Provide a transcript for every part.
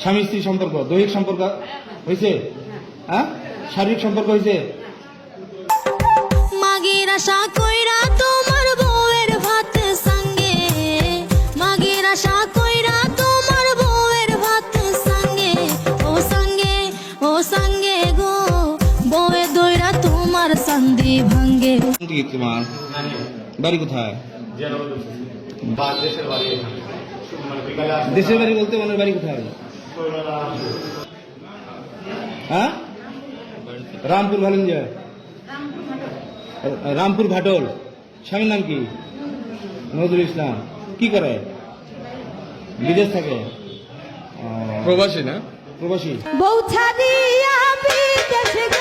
স্বামী স্ত্রী সম্পর্ক দৈহিক সম্পর্ক হয়েছে? হ্যাঁ? শারীরিক সম্পর্ক হয়েছে? মাগের আশা কইরা তোমার বউয়ের ভাত সঙ্গে। মাগের আশা কইরা তোমার বউয়ের ভাত সঙ্গে। ও সঙ্গে ও সঙ্গে গো বউয়ে দইরা তোমার সন্ধি ভাঙ্গে। তোমার? বাড়ি কোথায়? দেশের বাড়ি। মানে বলতে মনের বাড়ি কোথায়? হ্যাঁ? রামপুর ভালেঞ্জয় রামপুর ভাটল স্বামীর নাম কি? নজরুল ইসলাম। কি করে? বিদেশ থাকে? প্রবাসী না? প্রবাসী। বৌছা দিয়া বিদেশ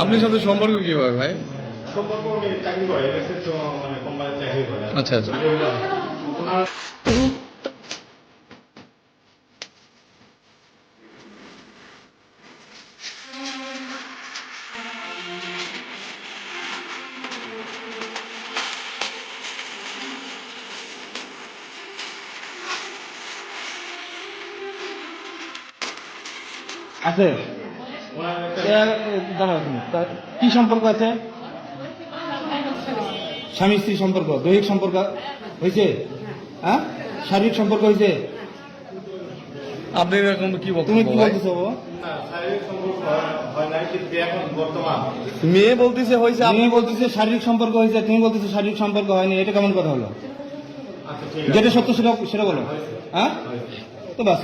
আপনার সাথে সম্পর্ক কি কীভাবে ভাই? সম্পর্ক চাকরি করে এসে তো মানে কোম্পানির চাকরি করে। আচ্ছা আচ্ছা। আছে। দাঁড়াও কি সম্পর্ক আছে? স্বামী স্ত্রী সম্পর্ক দৈহিক সম্পর্ক হয়েছে? হ্যাঁ? শারীরিক সম্পর্ক হয়েছে? আপনি এরকম কি তুমি কি বলতেছো শারীরিক সম্পর্ক নাই কিন্তু এখন বর্তমান। মেয়ে বলতেছে হয়েছে তুমি বলতেছে শারীরিক সম্পর্ক হয়েছে তুমি বলতেছো শারীরিক সম্পর্ক হয়নি এটা কেমন কথা হলো? আচ্ছা ঠিক আছে। যেটা সত্য সেটা সেটা বলো। হ্যাঁ? তো বাস